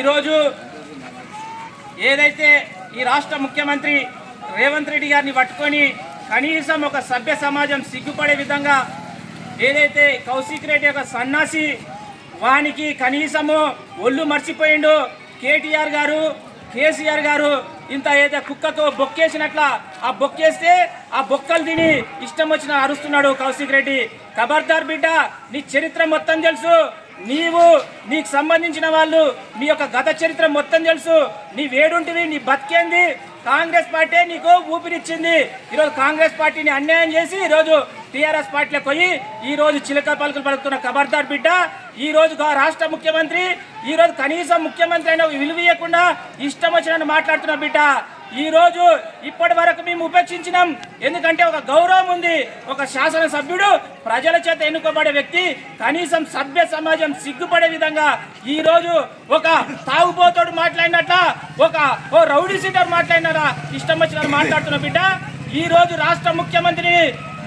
ఈరోజు ఏదైతే ఈ రాష్ట్ర ముఖ్యమంత్రి రేవంత్ రెడ్డి గారిని పట్టుకొని కనీసం ఒక సభ్య సమాజం సిగ్గుపడే విధంగా ఏదైతే కౌశిక్ రెడ్డి ఒక సన్నాసి వానికి కనీసము ఒళ్ళు మర్చిపోయిండు కేటీఆర్ గారు కేసీఆర్ గారు ఇంత ఏదో కుక్కతో బొక్కేసినట్ల ఆ బొక్కేస్తే ఆ బొక్కలు తిని ఇష్టం వచ్చిన అరుస్తున్నాడు కౌశిక్ రెడ్డి. ఖబర్దార్ బిడ్డ నీ చరిత్ర మొత్తం తెలుసు. నీవు నీకు సంబంధించిన వాళ్ళు నీ యొక్క గత చరిత్ర మొత్తం తెలుసు. నీ వేడుంటివి నీ బతికేంది. కాంగ్రెస్ పార్టీ నీకు ఊపిరిచ్చింది. ఈరోజు కాంగ్రెస్ పార్టీని అన్యాయం చేసి ఈరోజు టీఆర్ఎస్ పార్టీలో పోయి ఈ రోజు చిలక పలుకులు పలుకుతున్న ఖబర్దార్ బిడ్డ ఈ రోజు రాష్ట్ర ముఖ్యమంత్రి ఈ రోజు కనీసం ముఖ్యమంత్రి అయిన విలువీయకుండా ఇష్టం వచ్చినట్టు మాట్లాడుతున్న బిడ్డ. ఈ రోజు ఇప్పటి వరకు మేము ఉపేక్షించినాం. ఎందుకంటే ఒక గౌరవం ఉంది. ఒక శాసనసభ్యుడు ప్రజల చేత ఎన్నుకోబడే వ్యక్తి కనీసం సభ్య సమాజం సిగ్గుపడే విధంగా ఈ రోజు ఒక తాగుబోతోడు మాట్లాడినట్ల ఒక ఓ రౌడీ సీటర్ మాట్లాడినారా ఇష్టం వచ్చిన మాట్లాడుతున్న బిడ్డ. ఈ రోజు రాష్ట్ర ముఖ్యమంత్రిని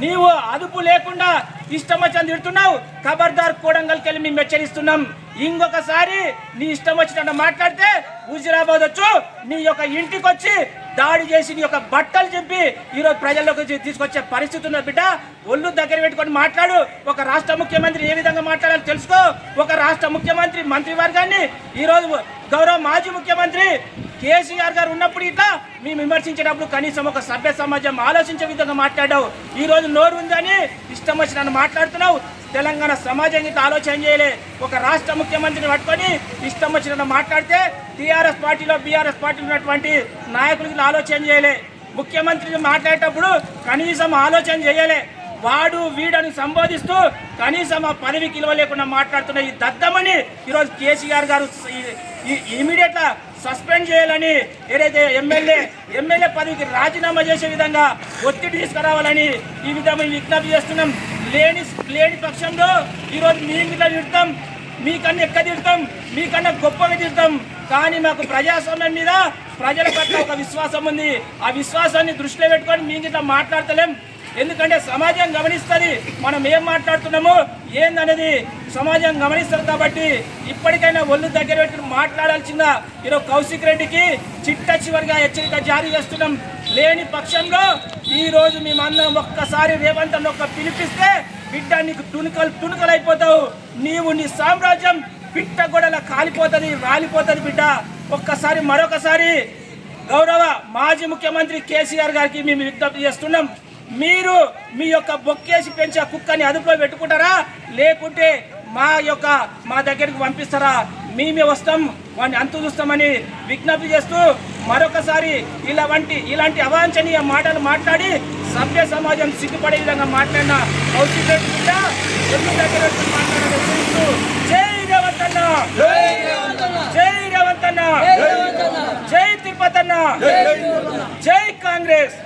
నీవు అదుపు లేకుండా ఇష్టం వచ్చిన తిడుతున్నావు ఖబర్దార్ కోడంగల్కి వెళ్ళి మేము హెచ్చరిస్తున్నాం. ఇంకొకసారి నీ ఇష్టం వచ్చినట్టు మాట్లాడితే హుజురాబాద్ వచ్చు నీ యొక్క ఇంటికి వచ్చి దాడి చేసి నీ యొక్క బట్టలు చెప్పి ఈరోజు ప్రజల్లోకి తీసుకొచ్చే పరిస్థితి ఉన్న బిడ్డ. ఒళ్ళు దగ్గర పెట్టుకొని మాట్లాడు. ఒక రాష్ట్ర ముఖ్యమంత్రి ఏ విధంగా మాట్లాడాలో తెలుసుకో. ఒక రాష్ట్ర ముఖ్యమంత్రి మంత్రివర్గాన్ని ఈరోజు గౌరవ మాజీ ముఖ్యమంత్రి కేసీఆర్ గారు ఉన్నప్పుడు ఇట్లా మేము విమర్శించేటప్పుడు కనీసం ఒక సభ్య సమాజం ఆలోచించే విధంగా మాట్లాడావు. ఈ రోజు నోరు ఉందని ఇష్టం వచ్చిన మాట్లాడుతున్నావు. తెలంగాణ సమాజం ఇంత ఆలోచన చేయలే. ఒక రాష్ట్ర ముఖ్యమంత్రిని పట్టుకొని ఇష్టం వచ్చిన మాట్లాడితే టీఆర్ఎస్ పార్టీలో బీఆర్ఎస్ పార్టీలో ఉన్నటువంటి నాయకులు ఆలోచన చేయలే. ముఖ్యమంత్రి మాట్లాడేటప్పుడు కనీసం ఆలోచన చేయలే. వాడు వీడని సంబోధిస్తూ కనీసం ఆ పదవికి విలువ లేకుండా మాట్లాడుతున్న ఈ దద్దమని ఈరోజు కేసీఆర్ గారు ఇమీడియట్ సస్పెండ్ చేయాలని ఏదైతే ఎమ్మెల్యే ఎమ్మెల్యే పదవికి రాజీనామా చేసే విధంగా ఒత్తిడి తీసుకురావాలని ఈ విధంగా విజ్ఞప్తి చేస్తున్నాం. లేని లేని పక్షంలో ఈరోజు మీ మీద తిడతాం. మీకన్నా ఎక్క తిడతాం. మీకన్నా గొప్పగా తిడతాం. కానీ మాకు ప్రజాస్వామ్యం మీద ప్రజల పట్ల ఒక విశ్వాసం ఉంది. ఆ విశ్వాసాన్ని దృష్టిలో పెట్టుకొని మీ ఇట్లా మాట్లాడతలేం. ఎందుకంటే సమాజం గమనిస్తుంది. మనం ఏం మాట్లాడుతున్నామో ఏందనేది సమాజం గమనిస్తుంది కాబట్టి ఇప్పటికైనా ఒళ్ళు దగ్గర పెట్టి మాట్లాడాల్సిన ఈరోజు కౌశిక్ రెడ్డికి చిట్ట చివరిగా హెచ్చరిక జారీ చేస్తున్నాం. లేని పక్షంలో ఈరోజు మేమందరం ఒక్కసారి రేవంత్ అన్న ఒక్క పిలిపిస్తే బిడ్డ నీకు తుణుకలు తుణుకలైపోతావు. అయిపోతావు నీవు నీ సామ్రాజ్యం పిట్ట గొడల కాలిపోతుంది రాలిపోతుంది బిడ్డ. ఒక్కసారి మరొకసారి గౌరవ మాజీ ముఖ్యమంత్రి కేసీఆర్ గారికి మేము విజ్ఞప్తి చేస్తున్నాం. మీరు మీ యొక్క బొక్కేసి పెంచే కుక్కని అదుపులో పెట్టుకుంటారా? లేకుంటే మా యొక్క మా దగ్గరికి పంపిస్తారా? మేమే వస్తాం వాడిని అంతు చూస్తామని విజ్ఞప్తి చేస్తూ మరొకసారి ఇలా వంటి ఇలాంటి అవాంఛనీయ మాటలు మాట్లాడి సభ్య సమాజం సిగ్గుపడే విధంగా మాట్లాడిన కౌశిక్ రెడ్డి ఒళ్ళు దగ్గర హెచ్చరిస్తూ, జై రేవంత్ అన్న జై రేవంత్ అన్న జై తిరుపతి అన్న జై కాంగ్రెస్!